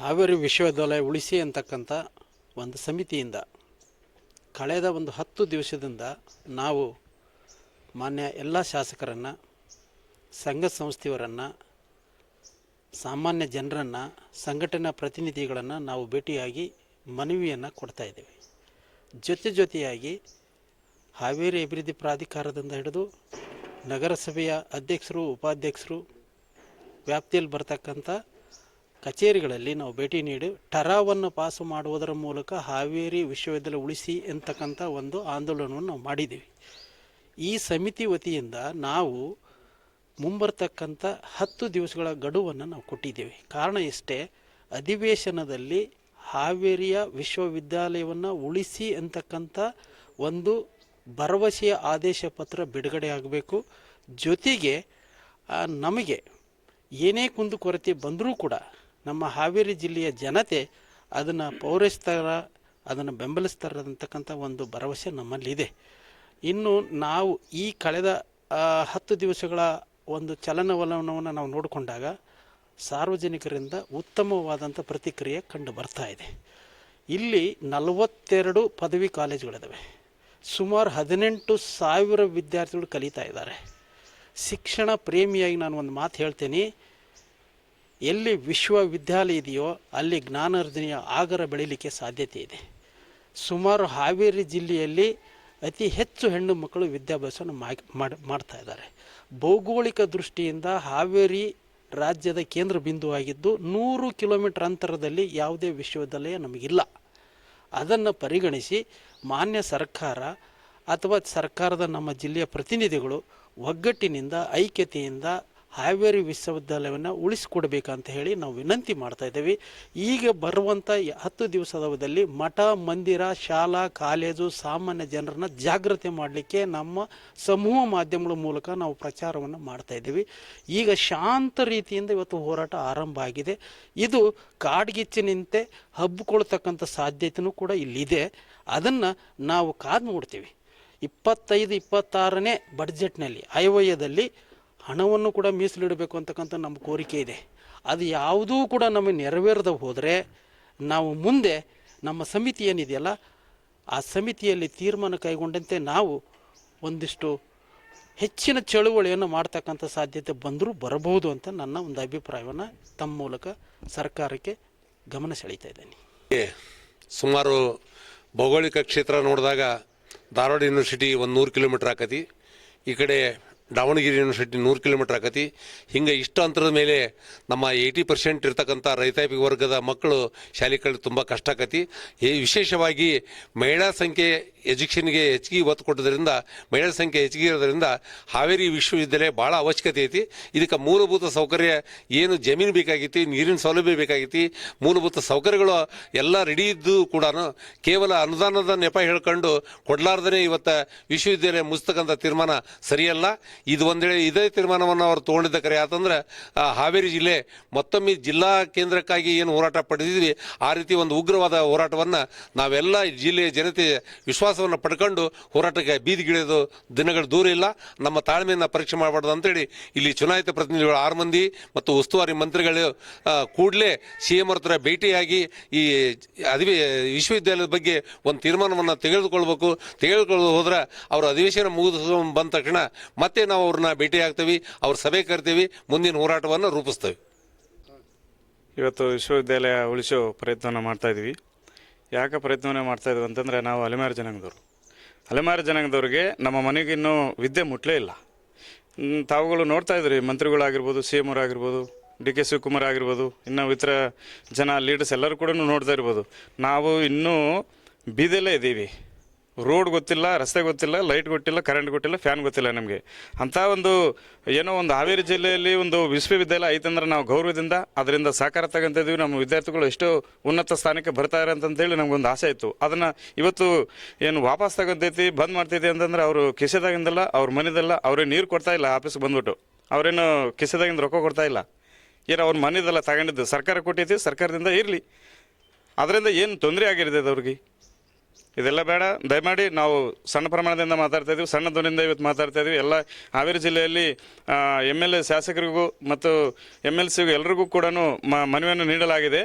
ಹಾವೇರಿ ವಿಶ್ವವಿದ್ಯಾಲಯ ಉಳಿಸಿ ಅಂತಕ್ಕಂಥ ಒಂದು ಸಮಿತಿಯಿಂದ ಕಳೆದ ಒಂದು ಹತ್ತು ದಿವಸದಿಂದ ನಾವು ಮಾನ್ಯ ಎಲ್ಲ ಶಾಸಕರನ್ನು, ಸಂಘ ಸಂಸ್ಥೆಯವರನ್ನು, ಸಾಮಾನ್ಯ ಜನರನ್ನು, ಸಂಘಟನಾ ಪ್ರತಿನಿಧಿಗಳನ್ನು ನಾವು ಭೇಟಿಯಾಗಿ ಮನವಿಯನ್ನು ಕೊಡ್ತಾ ಇದ್ದೇವೆ. ಜೊತೆ ಜೊತೆಯಾಗಿ ಹಾವೇರಿ ಅಭಿವೃದ್ಧಿ ಪ್ರಾಧಿಕಾರದಿಂದ ಹಿಡಿದು ನಗರಸಭೆಯ ಅಧ್ಯಕ್ಷರು, ಉಪಾಧ್ಯಕ್ಷರು, ವ್ಯಾಪ್ತಿಯಲ್ಲಿ ಬರ್ತಕ್ಕಂಥ ಕಚೇರಿಗಳಲ್ಲಿ ನಾವು ಭೇಟಿ ನೀಡಿ ಟರಾವನ್ನು ಪಾಸು ಮಾಡುವುದರ ಮೂಲಕ ಹಾವೇರಿ ವಿಶ್ವವಿದ್ಯಾಲಯ ಉಳಿಸಿ ಎಂತಕ್ಕಂಥ ಒಂದು ಆಂದೋಲನವನ್ನು ನಾವು ಮಾಡಿದ್ದೀವಿ. ಈ ಸಮಿತಿ ವತಿಯಿಂದ ನಾವು ಮುಂಬರ್ತಕ್ಕಂಥ ಹತ್ತು ದಿವಸಗಳ ಗಡುವನ್ನು ನಾವು ಕೊಟ್ಟಿದ್ದೇವೆ. ಕಾರಣ ಇಷ್ಟೇ, ಅಧಿವೇಶನದಲ್ಲಿ ಹಾವೇರಿಯ ವಿಶ್ವವಿದ್ಯಾಲಯವನ್ನು ಉಳಿಸಿ ಅಂತಕ್ಕಂಥ ಒಂದು ಭರವಸೆಯ ಆದೇಶ ಪತ್ರ ಬಿಡುಗಡೆ ಆಗಬೇಕು. ಜೊತೆಗೆ ನಮಗೆ ಏನೇ ಕುಂದುಕೊರತೆ ಬಂದರೂ ಕೂಡ ನಮ್ಮ ಹಾವೇರಿ ಜಿಲ್ಲೆಯ ಜನತೆ ಅದನ್ನು ಪೌರೈಸ್ತಾರ, ಅದನ್ನು ಬೆಂಬಲಿಸ್ತಾರಂತಕ್ಕಂಥ ಒಂದು ಭರವಸೆ ನಮ್ಮಲ್ಲಿದೆ. ಇನ್ನು ನಾವು ಈ ಕಳೆದ ಹತ್ತು ದಿವಸಗಳ ಒಂದು ಚಲನವಲನವನ್ನು ನಾವು ನೋಡಿಕೊಂಡಾಗ ಸಾರ್ವಜನಿಕರಿಂದ ಉತ್ತಮವಾದಂಥ ಪ್ರತಿಕ್ರಿಯೆ ಕಂಡು ಬರ್ತಾ ಇದೆ. ಇಲ್ಲಿ ನಲವತ್ತೆರಡು ಪದವಿ ಕಾಲೇಜುಗಳಿದ್ದಾವೆ ಸುಮಾರು ಹದಿನೆಂಟು ಸಾವಿರ ವಿದ್ಯಾರ್ಥಿಗಳು ಕಲಿತಾ ಇದ್ದಾರೆ. ಶಿಕ್ಷಣ ಪ್ರೇಮಿಯಾಗಿ ನಾನು ಒಂದು ಮಾತು ಹೇಳ್ತೀನಿ. ಎಲ್ಲಿ ವಿಶ್ವವಿದ್ಯಾಲಯ ಇದೆಯೋ ಅಲ್ಲಿ ಜ್ಞಾನಾರ್ಜನೆಯ ಆಗರ ಬೆಳೀಲಿಕ್ಕೆ ಸಾಧ್ಯತೆ ಇದೆ. ಸುಮಾರು ಹಾವೇರಿ ಜಿಲ್ಲೆಯಲ್ಲಿ ಅತಿ ಹೆಚ್ಚು ಹೆಣ್ಣು ಮಕ್ಕಳು ವಿದ್ಯಾಭ್ಯಾಸವನ್ನು ಮಾಡಿ ಮಾಡ್- ಮಾಡ್ತಾ ಇದ್ದಾರೆ. ಭೌಗೋಳಿಕ ದೃಷ್ಟಿಯಿಂದ ಹಾವೇರಿ ರಾಜ್ಯದ ಕೇಂದ್ರ ಬಿಂದುವಾಗಿದ್ದು ನೂರು ಕಿಲೋಮೀಟರ್ ಅಂತರದಲ್ಲಿ ಯಾವುದೇ ವಿಶ್ವವಿದ್ಯಾಲಯ ನಮಗಿಲ್ಲ. ಅದನ್ನು ಪರಿಗಣಿಸಿ ಮಾನ್ಯ ಸರ್ಕಾರ ಅಥವಾ ಸರ್ಕಾರದ ನಮ್ಮ ಜಿಲ್ಲೆಯ ಪ್ರತಿನಿಧಿಗಳು ಒಗ್ಗಟ್ಟಿನಿಂದ, ಐಕ್ಯತೆಯಿಂದ ಹಾವೇರಿ ವಿಶ್ವವಿದ್ಯಾಲಯವನ್ನು ಉಳಿಸಿಕೊಡ್ಬೇಕಂತ ಹೇಳಿ ನಾವು ವಿನಂತಿ ಮಾಡ್ತಾ ಇದ್ದೇವೆ. ಈಗ ಬರುವಂಥ ಹತ್ತು ದಿವಸದ ಅವಧಿಯಲ್ಲಿ ಮಠ, ಮಂದಿರ, ಶಾಲಾ, ಕಾಲೇಜು ಸಾಮಾನ್ಯ ಜನರನ್ನ ಜಾಗೃತಿ ಮಾಡಲಿಕ್ಕೆ ನಮ್ಮ ಸಮೂಹ ಮಾಧ್ಯಮಗಳ ಮೂಲಕ ನಾವು ಪ್ರಚಾರವನ್ನು ಮಾಡ್ತಾ ಇದ್ದೀವಿ. ಈಗ ಶಾಂತ ರೀತಿಯಿಂದ ಇವತ್ತು ಹೋರಾಟ ಆರಂಭ ಆಗಿದೆ. ಇದು ಕಾಡ್ಗಿಚ್ಚಿನಂತೆ ಹಬ್ಬಿಕೊಳ್ತಕ್ಕಂಥ ಸಾಧ್ಯತೆಯೂ ಕೂಡ ಇಲ್ಲಿದೆ. ಅದನ್ನು ನಾವು ಕಾದು ನೋಡ್ತೀವಿ. ಇಪ್ಪತ್ತೈದು, ಇಪ್ಪತ್ತಾರನೇ ಬಡ್ಜೆಟ್ನಲ್ಲಿ ಆಯವ್ಯಯದಲ್ಲಿ ಹಣವನ್ನು ಕೂಡ ಮೀಸಲಿಡಬೇಕು ಅಂತಕ್ಕಂಥ ನಮ್ಮ ಕೋರಿಕೆ ಇದೆ. ಅದು ಯಾವುದೂ ಕೂಡ ನಮಗೆ ನೆರವೇರದೆ ಹೋದರೆ ನಾವು ಮುಂದೆ ನಮ್ಮ ಸಮಿತಿ ಏನಿದೆಯಲ್ಲ, ಆ ಸಮಿತಿಯಲ್ಲಿ ತೀರ್ಮಾನ ಕೈಗೊಂಡಂತೆ ನಾವು ಒಂದಿಷ್ಟು ಹೆಚ್ಚಿನ ಚಳುವಳಿಯನ್ನು ಮಾಡ್ತಕ್ಕಂಥ ಸಾಧ್ಯತೆ ಬಂದರೂ ಬರಬಹುದು ಅಂತ ನನ್ನ ಒಂದು ಅಭಿಪ್ರಾಯವನ್ನು ತಮ್ಮ ಮೂಲಕ ಸರ್ಕಾರಕ್ಕೆ ಗಮನ ಸೆಳೀತಾ ಇದ್ದೇನೆ. ಸುಮಾರು ಭೌಗೋಳಿಕ ಕ್ಷೇತ್ರ ನೋಡಿದಾಗ ಧಾರವಾಡ ಯೂನಿವರ್ಸಿಟಿ ಒಂದು ನೂರು ಕಿಲೋಮೀಟ್ರ್ ಆಕತಿ. ಈ ಕಡೆ ದಾವಣಗೆರೆ ಯೂನಿವರ್ಸಿಟಿ ನೂರು ಕಿಲೋಮೀಟ್ರ್ ಆಕತಿ. ಹಿಂಗೆ ಇಷ್ಟು ಅಂತರದ ಮೇಲೆ ನಮ್ಮ ಏಯ್ಟಿ ಪರ್ಸೆಂಟ್ ಇರ್ತಕ್ಕಂಥ ರೈತಾಪಿ ವರ್ಗದ ಮಕ್ಕಳು ಶಾಲೆ ಕಳೆದು ತುಂಬ ಕಷ್ಟ ಆಕತಿ. ಈ ವಿಶೇಷವಾಗಿ ಮಹಿಳಾ ಸಂಖ್ಯೆ ಎಜುಕೇಷನ್ಗೆ ಹೆಚ್ಚಿಗೆ ಒತ್ತು ಕೊಟ್ಟದ್ರಿಂದ, ಮಹಿಳಾ ಸಂಖ್ಯೆ ಹೆಚ್ಚಿಗೆ ಇರೋದ್ರಿಂದ ಹಾವೇರಿ ವಿಶ್ವವಿದ್ಯಾಲಯ ಭಾಳ ಅವಶ್ಯಕತೆ ಐತಿ. ಇದಕ್ಕೆ ಮೂಲಭೂತ ಸೌಕರ್ಯ ಏನು ಜಮೀನು ಬೇಕಾಗೈತಿ, ನೀರಿನ ಸೌಲಭ್ಯ ಬೇಕಾಗೈತಿ, ಮೂಲಭೂತ ಸೌಕರ್ಯಗಳು ಎಲ್ಲ ರೆಡಿ ಇದ್ದು ಕೂಡ ಕೇವಲ ಅನುದಾನದ ನೆಪ ಹೇಳ್ಕೊಂಡು ಕೊಡ್ಲಾರ್ದೇ ಇವತ್ತು ವಿಶ್ವವಿದ್ಯಾಲಯ ಮುಗಿಸ್ತಕ್ಕಂಥ ತೀರ್ಮಾನ ಸರಿಯಲ್ಲ. ಇದು ಒಂದೇಳೆ ಇದೇ ತೀರ್ಮಾನವನ್ನು ಅವರು ತೊಗೊಂಡಿದ್ದ ಕರೆ ಆತಂದ್ರೆ ಹಾವೇರಿ ಜಿಲ್ಲೆ ಮತ್ತೊಮ್ಮೆ ಜಿಲ್ಲಾ ಕೇಂದ್ರಕ್ಕಾಗಿ ಏನು ಹೋರಾಟ ಪಡೆದಿದ್ವಿ, ಆ ರೀತಿ ಒಂದು ಉಗ್ರವಾದ ಹೋರಾಟವನ್ನು ನಾವೆಲ್ಲ ಜಿಲ್ಲೆಯ ಜನತೆ ವಿಶ್ವಾಸವನ್ನು ಪಡ್ಕೊಂಡು ಹೋರಾಟಕ್ಕೆ ಬೀದಿಗಿಳಿಯೋದು ದಿನಗಳು ದೂರ ಇಲ್ಲ. ನಮ್ಮ ತಾಳ್ಮೆಯನ್ನು ಪರೀಕ್ಷೆ ಮಾಡಬಾರ್ದು ಅಂತೇಳಿ ಇಲ್ಲಿ ಚುನಾಯಿತ ಪ್ರತಿನಿಧಿಗಳು ಆರು ಮಂದಿ ಮತ್ತು ಉಸ್ತುವಾರಿ ಮಂತ್ರಿಗಳು ಕೂಡಲೇ ಸಿ ಎಂ ಹತ್ರ ಭೇಟಿಯಾಗಿ ಈ ಅಧಿವೇ, ವಿಶ್ವವಿದ್ಯಾಲಯದ ಬಗ್ಗೆ ಒಂದು ತೀರ್ಮಾನವನ್ನು ತೆಗೆದುಕೊಳ್ಬೇಕು. ತೆಗೆದುಕೊಳ್ಳೋದು ಹೋದ್ರೆ ಅವರು ಅಧಿವೇಶನ ಮುಗಿದು ಬಂದ ತಕ್ಷಣ ಮತ್ತೆ ನಾವು ಅವ್ರನ್ನ ಭೇಟಿ ಆಗ್ತೀವಿ, ಅವ್ರ ಸಭೆ ಕರಿತೀವಿ, ಮುಂದಿನ ಹೋರಾಟವನ್ನು ರೂಪಿಸ್ತೇವೆ. ಇವತ್ತು ವಿಶ್ವವಿದ್ಯಾಲಯ ಉಳಿಸೋ ಪ್ರಯತ್ನವನ್ನು ಮಾಡ್ತಾ ಇದ್ದೀವಿ ಯಾಕೆ ಮಾಡ್ತಾ ಇದ್ದೀವಿ ಅಂತಂದರೆ ನಾವು ಅಲೆಮಾರಿ ಜನಾಂಗದವರು. ಅಲೆಮಾರಿ ಜನಾಂಗದವ್ರಿಗೆ ನಮ್ಮ ಮನೆಗೆ ಇನ್ನೂ ವಿದ್ಯೆ ಮುಟ್ಲೇ ಇಲ್ಲ. ತಾವುಗಳು ನೋಡ್ತಾ ಇದ್ರಿ, ಮಂತ್ರಿಗಳಾಗಿರ್ಬೋದು, ಸಿ ಎಂ ಆಗಿರ್ಬೋದು ಡಿ ಕೆ ಶಿವಕುಮಾರ್ ಆಗಿರ್ಬೋದು, ಇನ್ನು ಇತರ ಜನ ಲೀಡರ್ಸ್ ಎಲ್ಲರೂ ಕೂಡ ನೋಡ್ತಾ ಇರ್ಬೋದು. ನಾವು ಇನ್ನೂ ಬೀದಲ್ಲೇ ಇದ್ದೀವಿ. ರೋಡ್ ಗೊತ್ತಿಲ್ಲ, ರಸ್ತೆ ಗೊತ್ತಿಲ್ಲ ಲೈಟ್ ಗೊತ್ತಿಲ್ಲ ಕರೆಂಟ್ ಗೊತ್ತಿಲ್ಲ ಫ್ಯಾನ್ ಗೊತ್ತಿಲ್ಲ ನಮಗೆ. ಅಂಥ ಒಂದು, ಏನೋ ಒಂದು ಹಾವೇರಿ ಜಿಲ್ಲೆಯಲ್ಲಿ ಒಂದು ವಿಶ್ವವಿದ್ಯಾಲಯ ಐತಂದ್ರೆ ನಾವು ಗೌರವದಿಂದ ಅದರಿಂದ ಸಹಕಾರ ತಗೊಂತಿದ್ವಿ ನಮ್ಮ ವಿದ್ಯಾರ್ಥಿಗಳು ಎಷ್ಟೋ ಉನ್ನತ ಸ್ಥಾನಕ್ಕೆ ಬರ್ತಾರೆ ಅಂತಂತೇಳಿ ನಮಗೊಂದು ಆಸೆ ಇತ್ತು ಅದನ್ನು ಇವತ್ತು ಏನು ವಾಪಸ್ ತಗೊಂತೈತಿ, ಬಂದ್ ಮಾಡ್ತೈತಿ ಅಂತಂದ್ರೆ ಅವರು ಕಿಸೆದಾಗಿಂದಲ್ಲ, ಅವ್ರ ಮನೆದಲ್ಲ ಅವ್ರೇನು ನೀರು ಕೊಡ್ತಾ ಇಲ್ಲ ಆಫೀಸ್ಗೆ ಬಂದ್ಬಿಟ್ಟು. ಅವರೇನು ಕಿಸೆದಾಗಿಂದ ರೊಕ್ಕ ಕೊಡ್ತಾ ಇಲ್ಲ. ಏನು ಅವ್ರ ಮನೆದೆಲ್ಲ ತಗೊಂಡಿದ್ದು ಸರ್ಕಾರ ಕೊಟ್ಟೈತಿ, ಸರ್ಕಾರದಿಂದ ಇರಲಿ. ಅದರಿಂದ ಏನು ತೊಂದರೆ ಆಗಿರ್ತೈತೆ ಅವ್ರಿಗೆ? ಇದೆಲ್ಲ ಬೇಡ. ದಯಮಾಡಿ ನಾವು ಸಣ್ಣ ಪ್ರಮಾಣದಿಂದ ಮಾತಾಡ್ತಾ ಇದೀವಿ. ಸಣ್ಣ ಧ್ವನಿಯಿಂದ ಇವತ್ತು ಮಾತಾಡ್ತಾ ಇದೀವಿ. ಎಲ್ಲ ಹಾವೇರಿ ಜಿಲ್ಲೆಯಲ್ಲಿ ಎಂ ಎಲ್ ಎ ಶಾಸಕರಿಗೂ ಮತ್ತು ಎಂ ಎಲ್ ಸಿಗೂ ಎಲ್ರಿಗೂ ಕೂಡ ಮನವಿಯನ್ನು ನೀಡಲಾಗಿದೆ.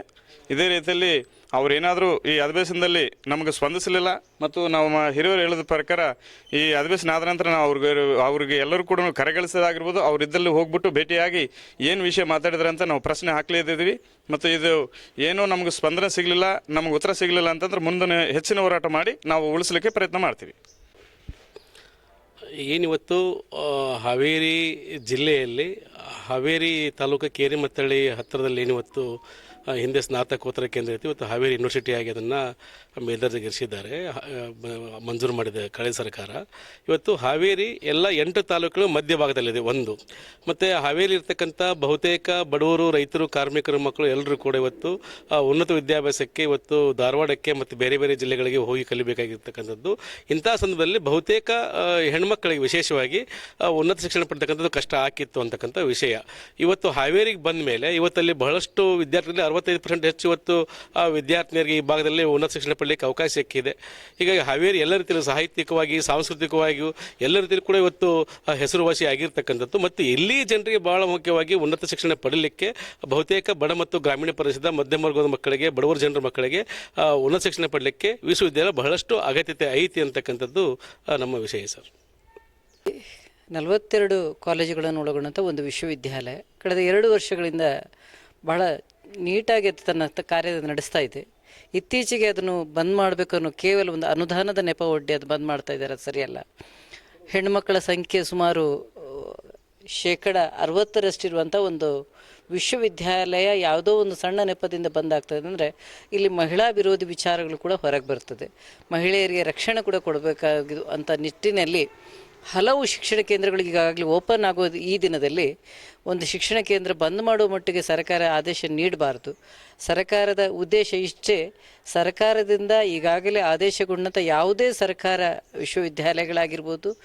ಇದೇ ರೀತಿಯಲ್ಲಿ ಅವರೇನಾದರೂ ಈ ಅಧಿವೇಶನದಲ್ಲಿ ನಮಗೆ ಸ್ಪಂದಿಸಲಿಲ್ಲ ಮತ್ತು ನಾವು ಮ- ಹಿರಿಯರು ಹೇಳಿದ ಪ್ರಕಾರ ಈ ಅಧಿವೇಶನ ಆದ ನಂತರ ನಾವು ಅವ್ರಿಗೆ ಅವ್ರಿಗೆ ಎಲ್ಲರೂ ಕೂಡ ಕರೆಗಳಿಸೋದಾಗಿರ್ಬೋದು ಅವರಿದ್ದಲ್ಲಿ ಹೋಗ್ಬಿಟ್ಟು ಭೇಟಿಯಾಗಿ ಏನು ವಿಷಯ ಮಾತಾಡಿದ್ರೆ ಅಂತ ನಾವು ಪ್ರಶ್ನೆ ಹಾಕ್ಲಿದ್ದೀವಿ. ಮತ್ತು ಇದು ಏನೋ ನಮಗೆ ಸ್ಪಂದನೆ ಸಿಗಲಿಲ್ಲ, ನಮಗೆ ಉತ್ತರ ಸಿಗಲಿಲ್ಲ ಅಂತಂದ್ರೆ ಮುಂದೆ ಹೆಚ್ಚಿನ ಹೋರಾಟ ಮಾಡಿ ನಾವು ಉಳಿಸಲಿಕ್ಕೆ ಪ್ರಯತ್ನ ಮಾಡ್ತೀವಿ. ಏನಿವತ್ತು ಹಾವೇರಿ ಜಿಲ್ಲೆಯಲ್ಲಿ, ಹಾವೇರಿ ತಾಲೂಕು ಕೇರಿಮತ್ತಳ್ಳಿ ಹತ್ತಿರದಲ್ಲಿ ಏನಿವತ್ತು ಹಿಂದೆ ಸ್ನಾತಕೋತ್ತರ ಕೇಂದ್ರ ಇತ್ತು ಇವತ್ತು ಹಾವೇರಿ ಯೂನಿವರ್ಸಿಟಿಯಾಗಿ ಅದನ್ನು ಮೇಲ್ದರ್ಜೆಗೇರಿಸಿದ್ದಾರೆ ಮಂಜೂರು ಮಾಡಿದೆ ಕಳೆದ ಸರ್ಕಾರ. ಇವತ್ತು ಹಾವೇರಿ ಎಲ್ಲ ಎಂಟು ತಾಲೂಕುಗಳು ಮಧ್ಯಭಾಗದಲ್ಲಿದೆ ಒಂದು. ಮತ್ತು ಹಾವೇರಿ ಇರ್ತಕ್ಕಂಥ ಬಹುತೇಕ ಬಡವರು, ರೈತರು, ಕಾರ್ಮಿಕರು, ಮಕ್ಕಳು ಎಲ್ಲರೂ ಕೂಡ ಇವತ್ತು ಉನ್ನತ ವಿದ್ಯಾಭ್ಯಾಸಕ್ಕೆ ಇವತ್ತು ಧಾರವಾಡಕ್ಕೆ ಮತ್ತು ಬೇರೆ ಬೇರೆ ಜಿಲ್ಲೆಗಳಿಗೆ ಹೋಗಿ ಕಲಿಬೇಕಾಗಿರ್ತಕ್ಕಂಥದ್ದು. ಇಂಥ ಸಂದರ್ಭದಲ್ಲಿ ಬಹುತೇಕ ಹೆಣ್ಮಕ್ಕಳಿಗೆ ವಿಶೇಷವಾಗಿ ಉನ್ನತ ಶಿಕ್ಷಣ ಪಡ್ತಕ್ಕಂಥದ್ದು ಕಷ್ಟ ಆಗಿತ್ತು ಅಂತಕ್ಕಂಥ ವಿಷಯ. ಇವತ್ತು ಹಾವೇರಿಗೆ ಬಂದ ಮೇಲೆ, ಇವತ್ತಲ್ಲಿ ಬಹಳಷ್ಟು ವಿದ್ಯಾರ್ಥಿಗಳಲ್ಲಿ ಅರವತ್ತೈದು ಪರ್ಸೆಂಟ್ ಹೆಚ್ಚು ಇವತ್ತು ವಿದ್ಯಾರ್ಥಿನಿಯರಿಗೆ ಈ ಭಾಗದಲ್ಲಿ ಉನ್ನತ ಶಿಕ್ಷಣ ಪಡಲಿಕ್ಕೆ ಅವಕಾಶ ಸಿಕ್ಕಿದೆ. ಹೀಗಾಗಿ ಹಾವೇರಿ ಎಲ್ಲ ರೀತಿಯಲ್ಲೂ ಸಾಹಿತ್ಯಿಕವಾಗಿ, ಸಾಂಸ್ಕೃತಿಕವಾಗಿಯೂ ಎಲ್ಲ ರೀತಿಯಲ್ಲೂ ಕೂಡ ಇವತ್ತು ಹೆಸರುವಾಸಿ ಆಗಿರ್ತಕ್ಕಂಥದ್ದು. ಮತ್ತು ಇಲ್ಲಿ ಜನರಿಗೆ ಬಹಳ ಮುಖ್ಯವಾಗಿ ಉನ್ನತ ಶಿಕ್ಷಣ ಪಡೀಲಿಕ್ಕೆ ಬಹುತೇಕ ಬಡ ಮತ್ತು ಗ್ರಾಮೀಣ ಪ್ರದೇಶದ ಮಧ್ಯಮ ವರ್ಗದ ಮಕ್ಕಳಿಗೆ, ಬಡವರ ಜನರ ಮಕ್ಕಳಿಗೆ ಉನ್ನತ ಶಿಕ್ಷಣ ಪಡಲಿಕ್ಕೆ ವಿಶ್ವವಿದ್ಯಾಲಯ ಬಹಳಷ್ಟು ಅಗತ್ಯತೆ ಐತಿ ಅಂತಕ್ಕಂಥದ್ದು ನಮ್ಮ ವಿಷಯ ಸರ್. ನಲವತ್ತೆರಡು ಕಾಲೇಜುಗಳನ್ನು ಒಳಗೊಂಡಂಥ ಒಂದು ವಿಶ್ವವಿದ್ಯಾಲಯ. ಕಳೆದ ಎರಡು ವರ್ಷಗಳಿಂದ ಬಹಳ ನೀಟಾಗಿ ತನ್ನ ಕಾರ್ಯ ನಡೆಸ್ತಾ ಇದೆ. ಇತ್ತೀಚೆಗೆ ಅದನ್ನು ಬಂದ್ ಮಾಡಬೇಕು ಅನ್ನೋ ಕೇವಲ ಒಂದು ಅನುದಾನದ ನೆಪ ಒಡ್ಡಿ ಅದು ಬಂದ್ ಮಾಡ್ತಾ ಇದ್ದಾರೆ ಸರಿಯಲ್ಲ. ಹೆಣ್ಮಕ್ಕಳ ಸಂಖ್ಯೆ ಸುಮಾರು ಶೇಕಡ ಅರವತ್ತರಷ್ಟಿರುವಂಥ ಒಂದು ವಿಶ್ವವಿದ್ಯಾಲಯ ಯಾವುದೋ ಒಂದು ಸಣ್ಣ ನೆಪದಿಂದ ಬಂದಾಗ್ತದೆ ಅಂದರೆ ಇಲ್ಲಿ ಮಹಿಳಾ ವಿರೋಧಿ ವಿಚಾರಗಳು ಕೂಡ ಹೊರಗೆ ಬರ್ತದೆ. ಮಹಿಳೆಯರಿಗೆ ರಕ್ಷಣೆ ಕೂಡ ಕೊಡಬೇಕಾಗಿದ್ದು ಅಂತ ನಿಟ್ಟಿನಲ್ಲಿ ಹಲವು ಶಿಕ್ಷಣ ಕೇಂದ್ರಗಳಿಗೆ ಈಗಾಗಲೇ ಓಪನ್ ಆಗೋದು ಈ ದಿನದಲ್ಲಿ ಒಂದು ಶಿಕ್ಷಣ ಕೇಂದ್ರ ಬಂದ್ ಮಾಡುವ ಮಟ್ಟಿಗೆ ಸರ್ಕಾರ ಆದೇಶ ನೀಡಬಾರ್ದು. ಸರ್ಕಾರದ ಉದ್ದೇಶ ಇಷ್ಟೇ, ಸರ್ಕಾರದಿಂದ ಈಗಾಗಲೇ ಆದೇಶಗೊಂಡಂಥ ಯಾವುದೇ ಸರ್ಕಾರ ವಿಶ್ವವಿದ್ಯಾಲಯಗಳಾಗಿರ್ಬೋದು,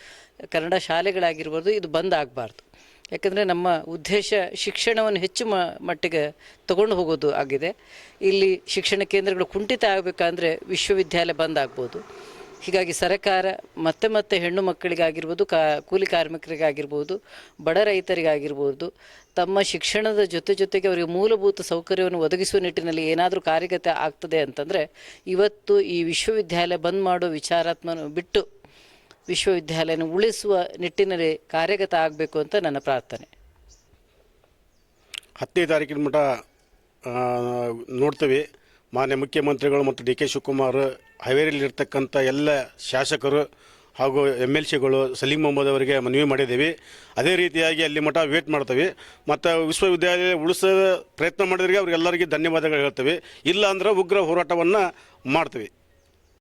ಕನ್ನಡ ಶಾಲೆಗಳಾಗಿರ್ಬೋದು, ಇದು ಬಂದ್ ಆಗಬಾರ್ದು. ಯಾಕಂದರೆ ನಮ್ಮ ಉದ್ದೇಶ ಶಿಕ್ಷಣವನ್ನು ಹೆಚ್ಚು ಮ, ಮಟ್ಟಿಗೆ ತಗೊಂಡು ಹೋಗೋದು ಆಗಿದೆ. ಇಲ್ಲಿ ಶಿಕ್ಷಣ ಕೇಂದ್ರಗಳು ಕುಂಠಿತ ಆಗಬೇಕಂದ್ರೆ ವಿಶ್ವವಿದ್ಯಾಲಯ ಬಂದ್ ಆಗ್ಬೋದು. ಹೀಗಾಗಿ ಸರ್ಕಾರ ಮತ್ತೆ ಮತ್ತೆ ಹೆಣ್ಣು ಮಕ್ಕಳಿಗಾಗಿರ್ಬೋದು ಕಾ, ಕೂಲಿ ಕಾರ್ಮಿಕರಿಗಾಗಿರ್ಬೋದು, ಬಡ ರೈತರಿಗಾಗಿರ್ಬೋದು, ತಮ್ಮ ಶಿಕ್ಷಣದ ಜೊತೆ ಜೊತೆಗೆ ಅವರಿಗೆ ಮೂಲಭೂತ ಸೌಕರ್ಯವನ್ನು ಒದಗಿಸುವ ನಿಟ್ಟಿನಲ್ಲಿ ಏನಾದರೂ ಕಾರ್ಯಗತ ಆಗ್ತದೆ ಅಂತಂದರೆ, ಇವತ್ತು ಈ ವಿಶ್ವವಿದ್ಯಾಲಯ ಬಂದ್ ಮಾಡೋ ವಿಚಾರಾತ್ಮನ ಬಿಟ್ಟು ವಿಶ್ವವಿದ್ಯಾಲಯನ ಉಳಿಸುವ ನಿಟ್ಟಿನಲ್ಲಿ ಕಾರ್ಯಗತ ಆಗಬೇಕು ಅಂತ ನನ್ನ ಪ್ರಾರ್ಥನೆ. ಹತ್ತನೇ ತಾರೀಕಿನ ಮಟ್ಟ ನೋಡ್ತೇವೆ. ಮಾನ್ಯ ಮುಖ್ಯಮಂತ್ರಿಗಳು ಮತ್ತು ಡಿ ಕೆ ಶಿವಕುಮಾರ್ ಹಾವೇರಿಯಲ್ಲಿರ್ತಕ್ಕಂಥ ಎಲ್ಲ ಶಾಸಕರು ಹಾಗೂ ಎಂ ಎಲ್ ಸಿಗಳು ಸಲೀಂ ಮೊಹಮ್ಮದ್ ಅವರಿಗೆ ಮನವಿ ಮಾಡಿದ್ದೀವಿ. ಅದೇ ರೀತಿಯಾಗಿ ಅಲ್ಲಿ ಮಠ ವೇಟ್ ಮಾಡ್ತೀವಿ. ಮತ್ತು ವಿಶ್ವವಿದ್ಯಾಲಯ ಉಳಿಸೋ ಪ್ರಯತ್ನ ಮಾಡಿದ್ರಿಗೆ ಅವ್ರಿಗೆಲ್ಲರಿಗೆ ಧನ್ಯವಾದಗಳು ಹೇಳ್ತೀವಿ. ಇಲ್ಲ ಅಂದ್ರೆ ಉಗ್ರ ಹೋರಾಟವನ್ನು ಮಾಡ್ತೀವಿ.